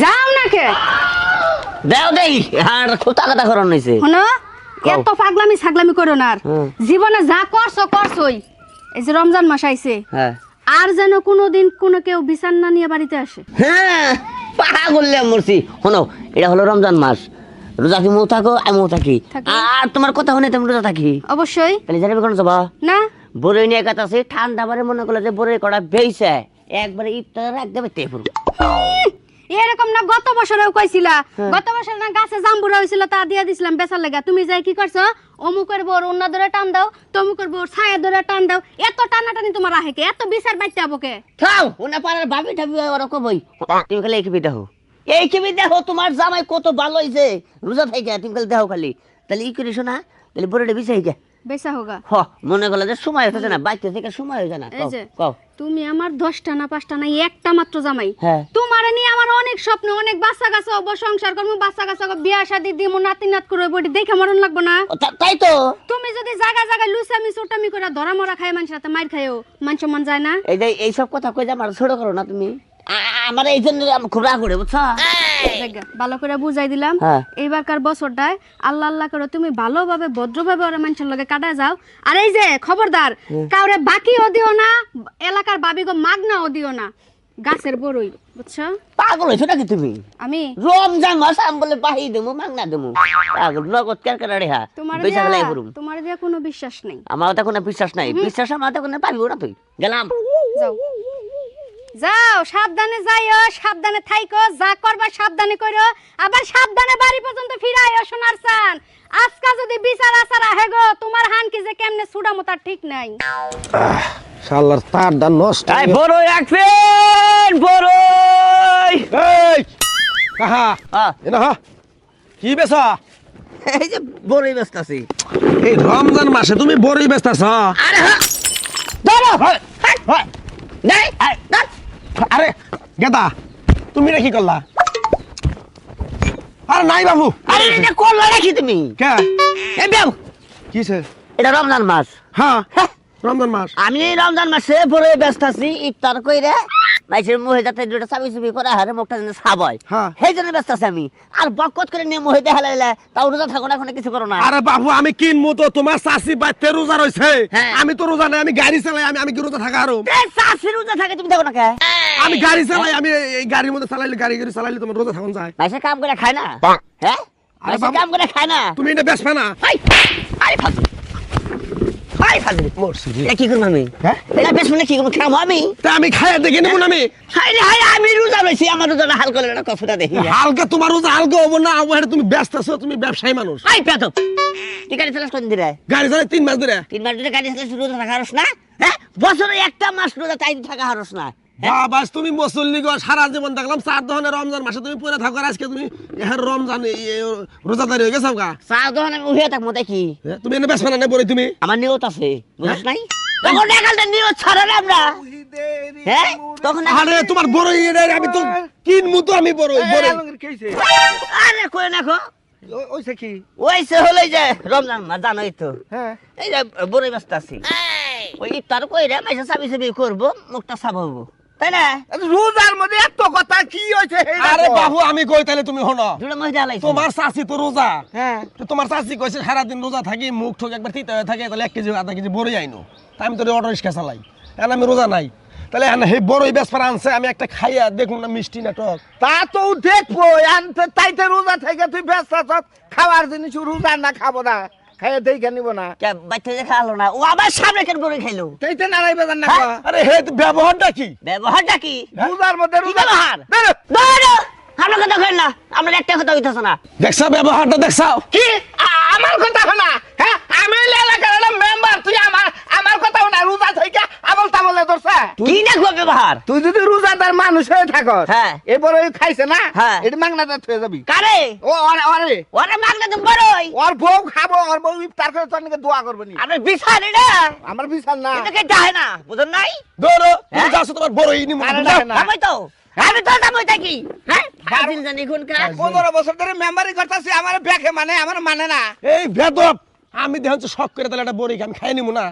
যাও না কে দেও দেই আর কোথা কথা করার নইছে। শোনো এত পাগলামি ছাগলামি করো না আর। হুম। জীবনে যা করছ করছোই। এই যে রমজান মাস আইছে। হ্যাঁ। আর যেন কোনোদিন কোনো কেউ বিচার না নিয়ে বাড়িতে আসে। হ্যাঁ করলে মরছি। শোনো এটা হলো রমজান মাস। রোজা কি মৌ থাকো আমিও থাকি। থাকি। আর তোমার কথা শুনে তুমি রোজা থাকি? অবশ্যই। তাহলে জানাবে কোন যাবা না। বড়ই নিয়ে কথা আছে ঠান্ডা বারে মনে করলে যে বড়ই কটা বেইছে একবারে ইফতার একদম তে পুরো এরকম না গত বছরেও কইছিলা। হ্যাঁ। গত বছর না গাছে জাম্বুরা হয়েছিল তা দিয়ে দিছিলাম বেচার লেগা। তুমি যাই কি করছ? অমুকের বোর অন্য ধরে টান দাও তমুকের বোর ছায়া ধরে টান দাও। এত টানাটানি তোমার আহে কে? এত বিচার বাইতে আবকে খাও ওনা পাড়ার ভাবি ঠাবি ওরা কবই তুমি খালি এই দেখো। এই খেবি দেখো তোমার জামাই কত ভালো হয়েছে রোজা থেকে তুমি খালি দেখো খালি। তাহলে ই করিস না তাহলে বড়টা বিষয় গে বেচা হোগা। হ মনে করলে যে সময় হচ্ছে না বাইতে থেকে সময় হয়ে যায় না কও, তুমি আমার দশটা না পাঁচটা না একটা মাত্র জামাই। হ্যাঁ। তোমার নিয়ে আমার অনেক স্বপ্ন অনেক বাচ্চা কাছে হব সংসার করব বাচ্চা কাছে হব বিয়া শাদি দিমু নাতি নাত করে বডি দেখে মরণ লাগবো না? তাই তো। তুমি যদি জায়গা জায়গায় লুসামি চোটামি করে ধরা মরা খায় মানুষের হাতে মার খায়ও মানুষ মন যায় না? এই যে এইসব কথা কই যে আমার ছোট করো না তুমি। আমার এই জন্য খুব রাগ করে বুঝছ? ভালো করে বুঝাই দিলাম। হ্যাঁ। এইবারকার বছরটায় আল্লাহ আল্লাহ করে তুমি ভালোভাবে ভদ্রভাবে ওরা মানুষের লগে কাটায় যাও। আর এই যে খবরদার কাউরে বাকিও দিও না এলাকার বাবিগো মাগনাও দিও না। গাছের বড়ই বুঝছ? পাগল হয়েছো নাকি তুমি? আমি? রমজান মাস আমি বলে বাহি দেবো দেবো। পাগল নগদ কেন কেন রে তোমার দিয়া তোমার দিয়া কোনো বিশ্বাস নেই। আমার তো কোনো বিশ্বাস নাই। বিশ্বাস আমার তো কোনো পাবিও না তুই। গেলাম। যাও। যাও সাবধানে যাইও সাবধানে থাইকো যা করবা সাবধানে করো আবার সাবধানে বাড়ি পর্যন্ত ফিরাইও সোনার চান আজকা যদি বিচার আচার আহে গো তোমার হান কি যে কেমনে সুডামো তার ঠিক নাই। শালার তারটা নষ্ট তাই বড় রাখবেন বড়ই এই! কাহা হ্যাঁ, এনা হা কি বেচা এই যে বড়ই ব্যস্ত আছি। এই রমজান মাসে তুমি বড়ই বেচতাছ আরে হ্যাঁ। ধরো নেই। আয়, ধর। আরে গেদা তুমি রে কি করলা? আরে নাই বাবু। আরে এটা করল নাকি তুমি? কে? এ বাবু কি কিছে এটা রমজান মাস। হ্যাঁ হ্যাঁ, রমজান মাস। আমি এই রমজান মাসে পরে ব্যস্ত আছি ইফতার কইরে। মাইসের মুহে যাতে দুটো চাবি চুবি করে হারে মুখটা যেন সাবয়। হ্যাঁ। সেই জন্য ব্যস্ত আছি আমি। আর বকত করে নিয়ে মুহে দেখা লাইলে তাও রোজা থাকো না কোনো কিছু করো না। আরে বাবু আমি কিনবো তো তোমার চাষি বাচ্চা রোজা রয়েছে। হ্যাঁ। আমি তো রোজা নাই আমি গাড়ি চালাই আমি আমি কি রোজা থাকা আরও চাষি রোজা থাকে তুমি দেখো না কে? আমি গাড়ি চালাই আমি এই- গাড়ির মধ্যে চালাইলে গাড়ি গাড়ি চালাইলে তোমার রোজা থাকুন যায়। মাইসে কাম করে খায় না? হ্যাঁ? কাম করে খায় না? তুমি এটা বেচবে না। মরছি। কি করব আমি? হ্যাঁ? এটা বেশ মানে কি করব খাব আমি? তা আমি খাইয়া দেখে নেব না আমি। হাই হাই আমি রোজা রয়েছি আমার রোজাটা হাল করে একটা কফিটা দেখি। হালকা তোমার রোজা হালকা হব না হব তুমি ব্যস্ত আছো তুমি ব্যবসায়ী মানুষ। হাই পেতো। তুই গাড়ি চালাস কোন দিনে গাড়ি চালাই তিন মাস ধরে। তিন মাস ধরে গাড়ি চালাস রোজা থাকা হারস না? হ্যাঁ বছরে একটা মাস রোজা তাই থাকা হারস না। হ্যাঁ? বাবাস তুমি মুসল্লি গো সারা জীবন দেখলাম চার দহনে রমজান মাসে তুমি পরে থাকো আজকে তুমি এর রমজান রোজাদারি হয়ে গেছো গা। চা দোকানে আমি উঠে থাকব দেখি। হ্যাঁ, তুমি এনে বেসবে না না বলে তুমি। আমার নিয়ত আছে বুঝছ নাই? তখন নিয়ত ছাড়া আমরা। হ্যাঁ? তখন আরে তোমার বড় ইয়ে আমি তো কিনবো তো আমি বড় বড়। আরে কই দেখো? ওইছে কি? ওইসে হলে যে রমজান মাস জানোই তো। হ্যাঁ। এই যে বড় ব্যস্ত আছি। ওই ইফতার কইরে মাইসে চাবি চাবি করব মুখটা সাবাবো তাই না? রোজার মধ্যে এত কথা কি হয়েছে? আরে বাবু আমি কই তাহলে তুমি তোমার চাষি তো রোজা। হ্যাঁ। তোমার চাষি কইছে সারাদিন রোজা থাকি মুখ ঠোক একবার তিতে হয়ে থাকে তাহলে এক কেজি আধা কেজি বড়ই আইনো। আমি তো অটো রিক্সা চালাই। এখন আমি রোজা নাই। তাহলে সেই বড়ই বেসপার আনছে আমি একটা খাইয়া দেখুন না মিষ্টি নাটক তা তো দেখব আনতে তাইতে রোজা থেকে তুই ব্যস্ত খাওয়ার জিনিস রোজা না খাব না। খাইয়ে দেখে নিব না? কে বাচ্চা যে খালো না ও আবার সামনে কেন বড় খাইলো? তাইতে নারাই বেজার না হ্যাঁ? আরে হে ব্যবহারটা কি? ব্যবহারটা কি? রোজার মধ্যে কি রোজা ব্যবহার। ধরো আমরা কথা কই না আমরা একটা কথা হইতাছ না। দেখছ ব্যবহারটা দেখছাও। কি? আমার কথা শোনা। হ্যাঁ? আমি হইলে এলাকার একটা মেম্বার তুই আমার আমার কথা শোনা রোজা থেকে আমল তামলে ধরছে কি দেখব ব্যবহার? তুই যদি রোজাদার মানুষ হয়ে থাকস হ্যাঁ। এবারে খাইছে না হ্যাঁ। এটা মাংনাটা থয়ে যাবি। কারে? ও অরে অরে ওরে মাগনা তো বড়ই। ওর বউ খাব ওর বউ ইফতার করে তোর নাকি দোয়া করবে নি। আমরা বিছানি না আমার বিশাল না। এটা কে চাহে না বুঝুন নাই? ধরো তুমি হ্যাঁ? যাচ্ছ তোমার বড়ই নিমু না, না। আমি তো। আমি তো জানোই থাকি হ্যাঁ? জানি কোন বছর ধরে মেম্বারি করতেছি আমার ব্যাখে মানে আমার মানে না। এই বেদব আমি দেখছি শখ করে তাহলে একটা বড়ি আমি খাই নিমু না।